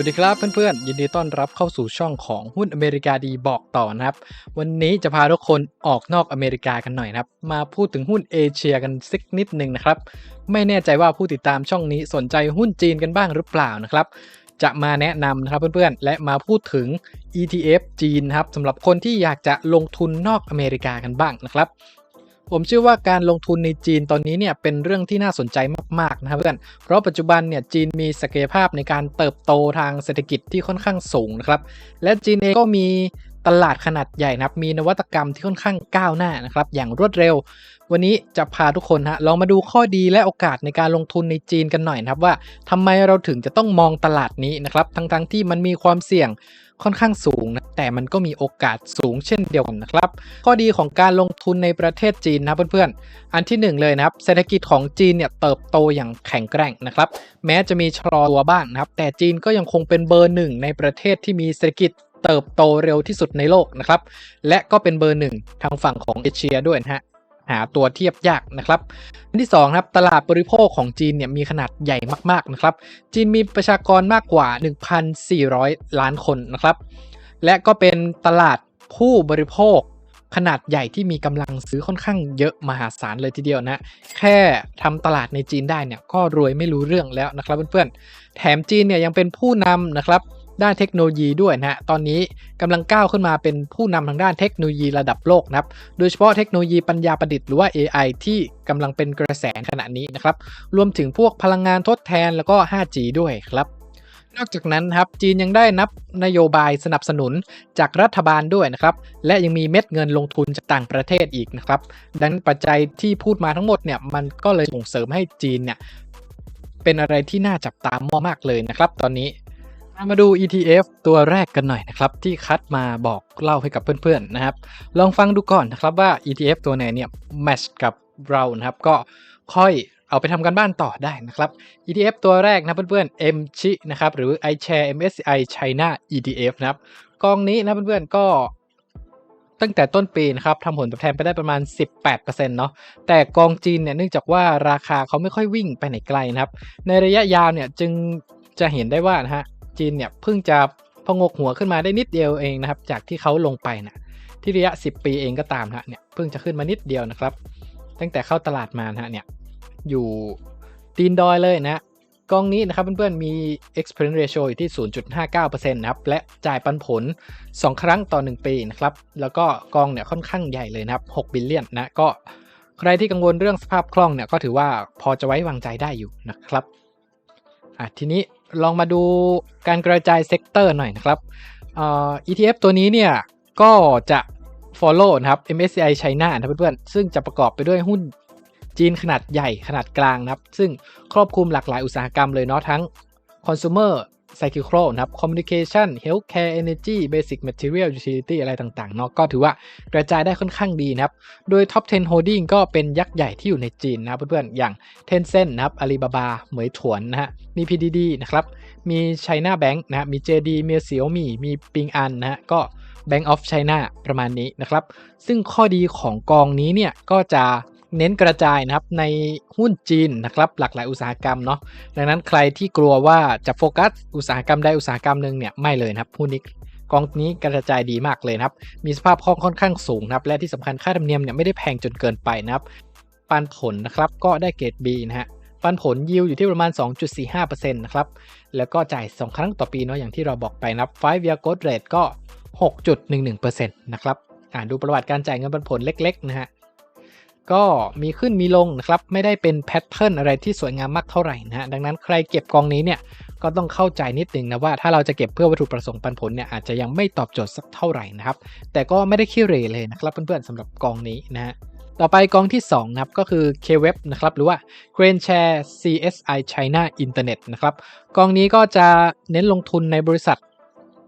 วัสดีครับเพื่อนๆ ยินดีต้อนรับเข้าสู่ช่องของหุ้นอเมริกาดีบอกต่อนะครับ วันนี้จะพาทุกคนออกนอกอเมริกากันหน่อยนะครับ มาพูดถึงหุ้นเอเชียกันสักนิดหนึ่งนะครับ ไม่แน่ใจว่าผู้ติดตามช่องนี้สนใจหุ้นจีนกันบ้างหรือเปล่านะครับ จะมาแนะนำนะครับเพื่อนๆ และมาพูดถึง ETF จีนครับสำหรับคนที่อยากจะลงทุนนอกอเมริกากันบ้างนะครับ ผมเชื่อว่าการลงทุนในจีนตอนนี้เนี่ยเป็นเรื่องที่น่าสนใจมากๆนะครับเพื่อน เพราะปัจจุบันเนี่ยจีนมีศักยภาพในการเติบโตทางเศรษฐกิจที่ค่อนข้างสูงนะครับ และจีนเองก็มี ตลาดขนาดใหญ่นะครับ มีนวัตกรรมที่ค่อนข้างก้าวหน้านะครับ อย่างรวดเร็ว วันนี้จะพาทุกคนฮะลองมาดูข้อดีและโอกาสในการลงทุนในจีนกันหน่อยนะครับ ว่าทำไมเราถึงจะต้องมองตลาดนี้นะครับ ทั้งๆที่มันมีความเสี่ยงค่อนข้างสูงนะแต่มันก็มีโอกาสสูงเช่นเดียวกันนะครับ ข้อดีของการลงทุนในประเทศจีนนะเพื่อนๆ อันที่หนึ่งเลยนะครับ เศรษฐกิจของจีนเนี่ยเติบโตอย่างแข็งแกร่งนะครับ แม้จะมีชะลอตัวบ้างนะครับ แต่จีนก็ยังคงเป็นเบอร์หนึ่งในประเทศที่มีเศรษฐกิจ เติบโตเร็วที่สุดในโลกนะครับ และก็เป็นเบอร์หนึ่งทางฝั่งของเอเชียด้วยนะฮะหาตัวเทียบยากนะครับอันที่2ครับตลาดบริโภคของจีนเนี่ยมีขนาดใหญ่มากๆนะครับ จีนมีประชากรมากกว่า 1,400 ล้านคนนะครับ และก็เป็นตลาดผู้บริโภคขนาดใหญ่ที่มีกำลังซื้อค่อนข้างเยอะมหาศาลเลยทีเดียวนะ แค่ทำตลาดในจีนได้เนี่ยก็รวยไม่รู้เรื่องแล้วนะครับเพื่อนๆ แถมจีนเนี่ยยังเป็นผู้นำนะครับ ด้านเทคโนโลยีด้วยนะฮะตอนนี้กำลังก้าวขึ้นมาเป็นผู้นำทางด้านเทคโนโลยีระดับโลกนะครับ โดยเฉพาะเทคโนโลยีปัญญาประดิษฐ์หรือว่า AI ที่กำลังเป็นกระแสขณะนี้นะครับ รวมถึงพวกพลังงานทดแทนแล้วก็ 5G ด้วยครับนอกจากนั้นครับจีนยังได้นับนโยบายสนับสนุนจากรัฐบาลด้วยนะครับ และยังมีเม็ดเงินลงทุนจากต่างประเทศอีกนะครับ ดังนั้นปัจจัยที่พูดมาทั้งหมดเนี่ยมันก็เลยส่งเสริมให้จีนเนี่ยเป็นอะไรที่น่าจับตามองมากเลยนะครับ ตอนนี้ มาดู ETF ตัวแรกกันหน่อยนะครับ ที่คัดมาบอกเล่าให้กับเพื่อนๆนะครับ ลองฟังดูก่อนนะครับว่า ETF ตัวไหนเนี่ยแมชกับเรานะครับ ก็ค่อยเอาไปทำกันบ้านต่อได้นะครับ ETF ตัวแรกนะเพื่อนๆ M ชินะครับ หรือ iShare MSCI China ETF นะครับ กองนี้นะเพื่อนๆก็ตั้งแต่ต้นปีนะครับทำผลตอบแทนไปได้ประมาณ 18%เนาะแต่กองจีนเนี่ยเนื่องจากว่าราคาเขาไม่ค่อยวิ่งไปไหนไกลนะครับ ในระยะยาวเนี่ยจึงจะเห็นได้ว่านะฮะ จีนเนี่ยเพิ่งจะพองกหัวขึ้นมาได้นิดเดียวเองนะครับ จากที่เขาลงไปนะที่ระยะ 10 ปีเองก็ตามนะเนี่ยเพิ่งจะขึ้นมานิดเดียวนะครับ ตั้งแต่เข้าตลาดมานะฮะเนี่ยอยู่ตีนดอยเลยนะกองนี้นะครับเพื่อนๆมี experience ratio อยู่ที่ 0.59%นะครับและจ่ายปันผล 2 ครั้งต่อ 1 ปีนะครับแล้วก็กองเนี่ยค่อนข้างใหญ่เลยนะครับ6บิลเลียนนะก็ใครที่กังวลเรื่องสภาพคล่องเนี่ยก็ถือว่าพอจะไว้วางใจได้อยู่นะครับอะทีนี้ ลองมาดูการกระจายเซกเตอร์หน่อยนะครับเอ่อ ETF ตัวนี้เนี่ย ก็จะ follow นะครับ MSCI China นะเพื่อนๆ ซึ่งจะประกอบไปด้วยหุ้นจีนขนาดใหญ่ขนาดกลางนะครับ ซึ่งครอบคลุมหลากหลายอุตสาหกรรมเลยเนาะทั้ง consumer cyclical นะครับ communication healthcare energy basic material utility อะไรต่างๆเนาะก็ถือว่ากระจายได้ค่อนข้างดีนะครับ โดย top 10 holding ก็เป็นยักษ์ใหญ่ที่อยู่ในจีนนะครับเพื่อนๆอย่าง Tencent นะครับ Alibaba เหมยถวนนะฮะมี PDD นะครับ มี China Bank นะมี JD มี Xiaomi มี Ping An นะฮะก็ Bank of China ประมาณนี้นะครับ ซึ่งข้อดีของกองนี้เนี่ยก็จะ เน้นกระจายนะครับในหุ้นจีนนะครับหลากหลายอุตสาหกรรมเนาะดังนั้นใครที่กลัวว่าจะโฟกัสอุตสาหกรรมใดอุตสาหกรรมหนึ่งเนี่ยไม่เลยนะครับหุ้นนี้กองนี้กระจายดีมากเลยนะครับ มีสภาพคล่องค่อนข้างสูงนะครับ และที่สำคัญค่าธรรมเนียมเนี่ยไม่ได้แพงจนเกินไปนะครับ ปันผลนะครับก็ได้เกรด B นะฮะ ปันผลยิวอยู่ที่ประมาณ 2.45%นะครับ แล้วก็จ่าย 2 ครั้งต่อปีเนาะอย่างที่เราบอกไปนะครับ 5 year growth rate ก็ 6.11%นะครับ อ่าดูประวัติการจ่ายเงินปันผลเล็กๆนะฮะ ก็มีขึ้นมีลงนะครับไม่ได้เป็นแพทเทิร์นอะไรที่สวยงามมากเท่าไหร่นะฮะดังนั้นใครเก็บกองนี้เนี่ยก็ต้องเข้าใจนิดนึงนะว่าถ้าเราจะเก็บเพื่อวัตถุประสงค์ปันผลเนี่ยอาจจะยังไม่ตอบโจทย์สักเท่าไหร่นะครับ แต่ก็ไม่ได้ขี้เหร่เลยนะครับเพื่อนๆสำหรับกองนี้นะฮะต่อไปกองที่2นะครับก็คือ K-Web นะครับหรือว่า Grain Share CSI China Internet นะครับกองนี้ก็จะเน้นลงทุนในบริษัท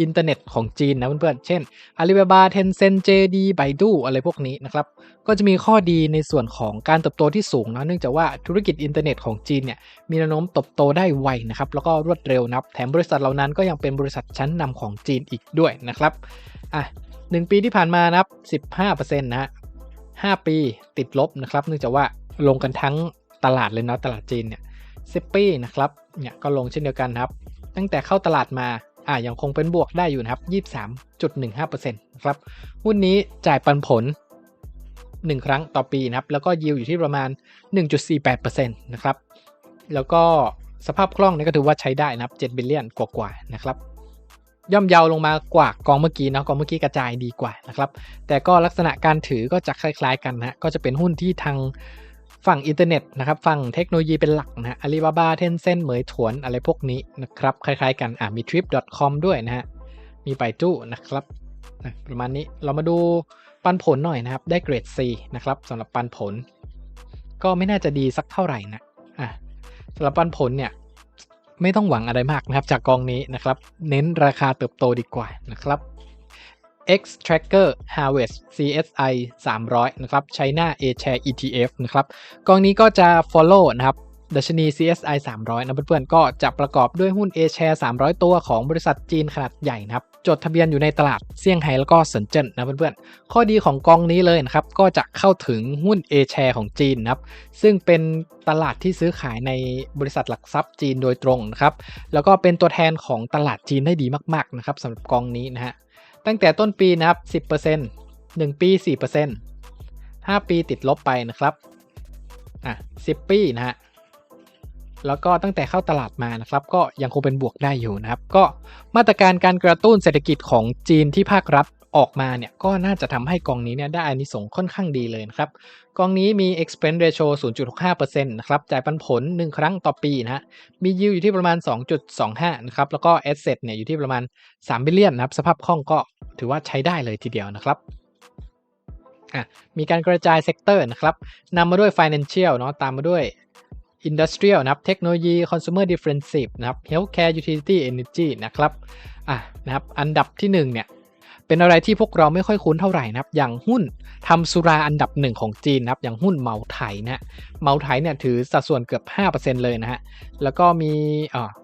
อินเทอร์เน็ตของจีนนะเพื่อนๆ เช่น Alibaba Tencent JD Baidu อะไรพวกนี้นะครับ ก็จะมีข้อดีในส่วนของการเติบโตที่สูงนะเนื่องจากว่าธุรกิจอินเทอร์เน็ตของจีนเนี่ยมีแนวโน้มเติบโตได้ไวนะครับ แล้วก็รวดเร็วนับ แถมบริษัทเหล่านั้นก็ยังเป็นบริษัทชั้นนำของจีนอีกด้วยนะครับ อะหนึ่งปีที่ผ่านมานะครับ 15%นะฮะ5ปีติดลบนะครับ เนื่องจากว่าลงกันทั้งตลาดเลยเนาะตลาดจีนเนี่ย10 ปีนะครับ เนี่ยก็ลงเช่นเดียวกันครับ ตั้งแต่เข้าตลาดมา อ่ายังคงเป็นบวกได้อยู่นะครับ 23.15%นะครับหุ้นนี้จ่ายปันผล 1 ครั้งต่อปีนะครับ แล้วก็ยิวอยู่ที่ประมาณ 1.48%นะครับ แล้วก็สภาพคล่องนี่ก็ถือว่าใช้ได้นะครับ7บิลเลียนกว่าๆนะครับย่อมเยาวลงมากว่ากองเมื่อกี้เนาะกองเมื่อกี้กระจายดีกว่านะครับ แต่ก็ลักษณะการถือก็จะคล้าย ๆ กันนะก็จะเป็นหุ้นที่ทาง ฝั่งอินเทอร์เน็ตนะครับฝั่งเทคโนโลยีเป็นหลักนะฮะอาลีบาบาเทนเซ็นเหมยถวนอะไรพวกนี้นะครับ คล้ายๆกันอ่ามี trip.com ด้วยนะฮะ มีไปจู้นะครับนะประมาณนี้เรามาดูปันผลหน่อยนะครับ ได้เกรด C นะครับสำหรับปันผล ก็ไม่น่าจะดีสักเท่าไหร่นะอะสำหรับปันผลเนี่ยไม่ต้องหวังอะไรมากนะครับ จากกองนี้นะครับ เน้นราคาเติบโตดีกว่านะครับ X Tracker Harvest CSI 300 นะครับ China A Share ETF นะครับ กองนี้ก็จะ follow นะครับดัชนี CSI 300 นะเพื่อนๆ ก็จะประกอบด้วยหุ้น A Share 300 ตัวของบริษัทจีนขนาดใหญ่นะครับ จดทะเบียนอยู่ในตลาดเซี่ยงไฮ้แล้วก็เซินเจิ้นนะเพื่อนๆ ข้อดีของกองนี้เลยนะครับ ก็จะเข้าถึงหุ้น A Share ของจีนนะครับ ซึ่งเป็นตลาดที่ซื้อขายในบริษัทหลักทรัพย์จีนโดยตรงนะครับ แล้วก็เป็นตัวแทนของตลาดจีนได้ดีมากๆนะครับสำหรับกองนี้นะฮะ ตั้งแต่ต้นปีนะครับ 10% 1 ปี 4% 5 ปีติดลบไปนะครับ อะ 10 ปีนะฮะ แล้วก็ตั้งแต่เข้าตลาดมานะครับ ก็ยังคงเป็นบวกได้อยู่นะครับ ก็มาตรการการกระตุ้นเศรษฐกิจของจีนที่ภาครัฐ ออกมาเนี่ยก็น่าจะทำให้กองนี้เนี่ยได้อานิสงค่อนข้างดีเลยนะครับ กองนี้มี expense ratio 0.65%นะครับ จ่ายปันผล 1 ครั้งต่อปีนะฮะ มี yield อยู่ที่ประมาณ 2.25 นะครับ แล้วก็ asset เนี่ยอยู่ที่ประมาณ3บิลเลียนนะครับ สภาพคล่องก็ถือว่าใช้ได้เลยทีเดียวนะครับอะมีการกระจายเซกเตอร์นะครับนำมาด้วย financial เนาะตามมาด้วย industrial นะครับเทคโนโลยี consumer defensive นะครับ healthcare utility energy นะครับอะนะครับ อันดับที่1เนี่ย เป็นอะไรที่พวกเราไม่ค่อยคุ้นเท่าไหร่นะครับ อย่างหุ้นทำสุราอันดับหนึ่งของจีนนะครับ อย่างหุ้นเมาไถนะเมาไถเนี่ยถือสัดส่วนเกือบ 5%เลยนะฮะ แล้วก็มี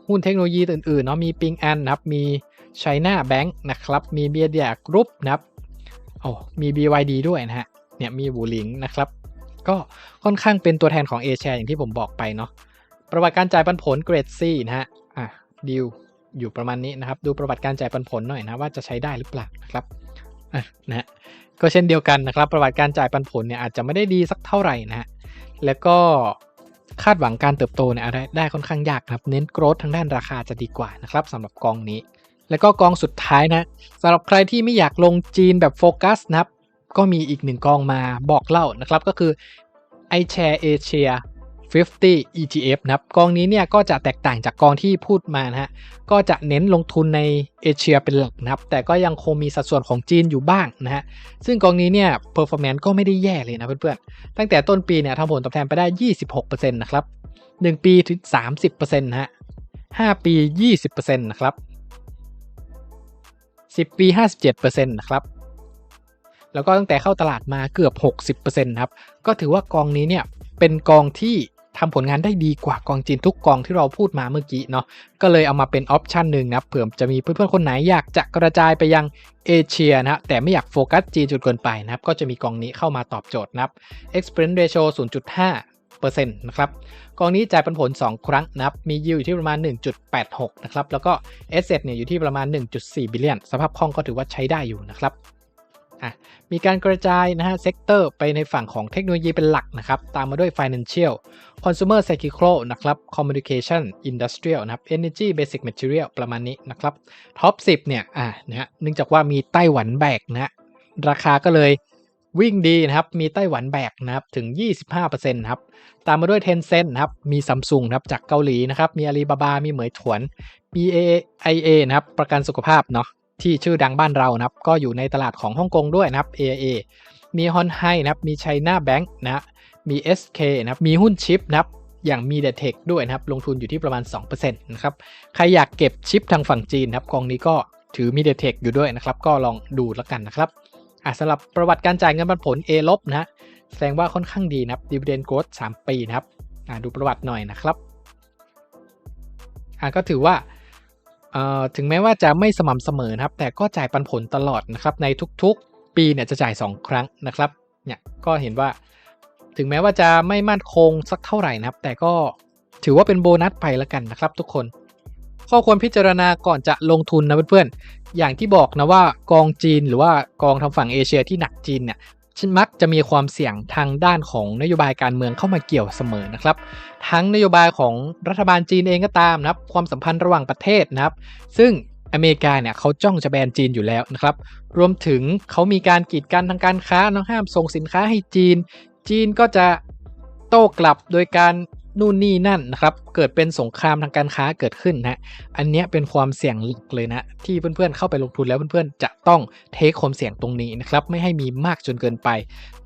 หุ้นเทคโนโลยีอื่นๆเนาะ มีปิงอันนะครับ มี China Bank นะครับ มีเบียร์เดียกรุ๊ปนะครับโอ้มี BYD ด้วยนะฮะ เนี่ยมีบูหลิงนะครับ ก็ค่อนข้างเป็นตัวแทนของ A share อย่างที่ผมบอกไปเนาะ ประวัติการจ่ายปันผลเกรด C นะฮะ อะดิว อยู่ประมาณนี้นะครับ ดูประวัติการจ่ายปันผลหน่อยนะว่าจะใช้ได้หรือเปล่านะครับนะก็เช่นเดียวกันนะครับ ประวัติการจ่ายปันผลเนี่ยอาจจะไม่ได้ดีสักเท่าไหร่นะฮะแล้วก็คาดหวังการเติบโตเนี่ยได้ได้ค่อนข้างยากครับ เน้นโกรธทางด้านราคาจะดีกว่านะครับสำหรับกองนี้ แล้วก็กองสุดท้ายนะสำหรับใครที่ไม่อยากลงจีนแบบโฟกัสนะครับก็มีอีกหนึ่งกองมาบอกเล่านะครับ ก็คือ iShare Asia 50 ETF นะครับกองนี้เนี่ยก็จะแตกต่างจากกองที่พูดมานะฮะก็จะเน้นลงทุนในเอเชียเป็นหลักนะครับ แต่ก็ยังคงมีสัดส่วนของจีนอยู่บ้างนะฮะซึ่งกองนี้เนี่ย performance ก็ไม่ได้แย่เลยนะเพื่อนๆ ตั้งแต่ต้นปีเนี่ยทำผลตอบแทนไปได้ 26%นะครับ 1 ปีถึง 30%นะฮะ5 ปี 20%นะครับ 10 ปี 57%นะครับแล้วก็ตั้งแต่เข้าตลาดมาเกือบ 60%นะครับ ก็ถือว่ากองนี้เนี่ยเป็นกองที่ ทำผลงานได้ดีกว่ากองจีนทุกกองที่เราพูดมาเมื่อกี้เนาะก็เลยเอามาเป็นออปชันหนึ่งนะครับเผื่อจะมีเพื่อนๆคนไหนอยากจะกระจายไปยังเอเชียนะฮะแต่ไม่อยากโฟกัสจีนจนเกินไปนะครับก็จะมีกองนี้เข้ามาตอบโจทย์นะครับ expense ratio 0.5%นะครับกองนี้จ่ายปันผล 2 ครั้งนะครับ มียิวอยู่ที่ประมาณ 1.86 นะครับ แล้วก็ asset เนี่ยอยู่ที่ประมาณ 1.4 บิลเลียน สภาพคล่องก็ถือว่าใช้ได้อยู่นะครับ อะมีการกระจายนะฮะเซกเตอร์ไปในฝั่งของเทคโนโลยีเป็นหลักนะครับ ตามมาด้วย financial consumer cyclical นะครับ communication industrial นะครับ energy basic material ประมาณนี้นะครับท็อป10 เนี่ยอะนะฮะเนื่องจากว่ามีไต้หวันแบกนะฮะราคาก็เลยวิ่งดีนะครับ มีไต้หวันแบกนะครับ ถึง 25%นะครับ ตามมาด้วย Tencent นะครับ มี Samsung นะครับ จากเกาหลีนะครับ มี Alibaba มีเหมยถวนมี AIA นะครับ ประกันสุขภาพเนาะ ที่ชื่อดังบ้านเรานะครับ ก็อยู่ในตลาดของฮ่องกงด้วยนะครับ AIA มีฮอนไฮนะครับ มี China Bank นะ มี SK นะครับ มีหุ้นชิปนะครับ อย่างมีเดเทคด้วยนะครับ ลงทุนอยู่ที่ประมาณ 2%นะครับ ใครอยากเก็บชิปทางฝั่งจีนนะครับกองนี้ก็ถือมีเดเทคอยู่ด้วยนะครับ ก็ลองดูแล้วกันนะครับอะสำหรับประวัติการจ่ายเงินปันผล A ลบนะแสดงว่าค่อนข้างดีนะครับ dividend growth 3ปีนะครับอะดูประวัติหน่อยนะครับอะก็ถือว่า ถึงแม้ว่าจะไม่สม่ำเสมอนะครับแต่ก็จ่ายปันผลตลอดนะครับในทุกๆ ปีเนี่ยจะจ่าย 2 ครั้งนะครับเนี่ยก็เห็นว่าถึงแม้ว่าจะไม่มั่นคงสักเท่าไหร่นะครับ แต่ก็ถือว่าเป็นโบนัสไปแล้วกันนะครับ ทุกคน ข้อควรพิจารณาก่อนจะลงทุนนะเพื่อนๆอย่างที่บอกนะว่ากองจีนหรือว่ากองทางฝั่งเอเชียที่หนักจีนเนี่ย มักจะมีความเสี่ยงทางด้านของนโยบายการเมืองเข้ามาเกี่ยวเสมอนะครับ ทั้งนโยบายของรัฐบาลจีนเองก็ตามนะครับ ความสัมพันธ์ระหว่างประเทศนะครับ ซึ่งอเมริกาเนี่ยเขาจ้องจะแบนจีนอยู่แล้วนะครับ รวมถึงเขามีการกีดกันทางการค้านะห้ามส่งสินค้าให้จีน จีนก็จะโต้กลับโดยการ นู่นนี่นั่นนะครับเกิดเป็นสงครามทางการค้าเกิดขึ้นนะอันนี้เป็นความเสี่ยงหลักเลยนะที่เพื่อนๆเข้าไปลงทุนแล้วเพื่อนๆจะต้องเทคความเสี่ยงตรงนี้นะครับไม่ให้มีมากจนเกินไป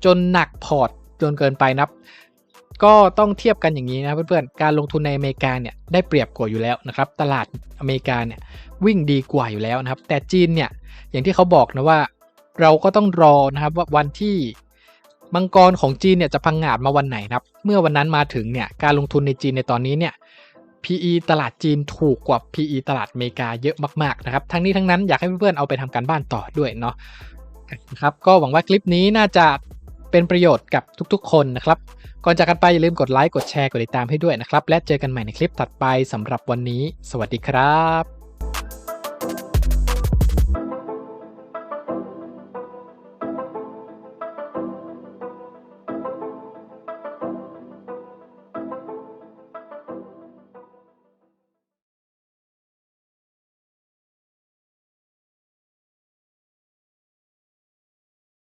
จนหนักพอร์ตจนเกินไปนับก็ต้องเทียบกันอย่างนี้นะเพื่อนๆ การลงทุนในอเมริกาเนี่ยได้เปรียบกว่าอยู่แล้วนะครับตลาดอเมริกาเนี่ยวิ่งดีกว่าอยู่แล้วนะครับแต่จีนเนี่ยอย่างที่เขาบอกนะว่าเราก็ต้องรอนะครับว่าวันที่ มังกรของจีนเนี่ยจะพังงาดมาวันไหนครับ เมื่อวันนั้นมาถึงเนี่ยการลงทุนในจีนในตอนนี้เนี่ย PE ตลาดจีนถูกกว่า PE ตลาดอเมริกาเยอะมากๆนะครับ ทั้งนี้ทั้งนั้นอยากให้เพื่อนๆเอาไปทำการบ้านต่อด้วยเนาะนะครับ ก็หวังว่าคลิปนี้น่าจะเป็นประโยชน์กับทุกๆ คนนะครับ ก่อนจากกันไปอย่าลืมกดไลค์ กดแชร์ กดติดตามให้ด้วยนะครับ และเจอกันใหม่ในคลิปถัดไปสำหรับวันนี้ สวัสดีครับ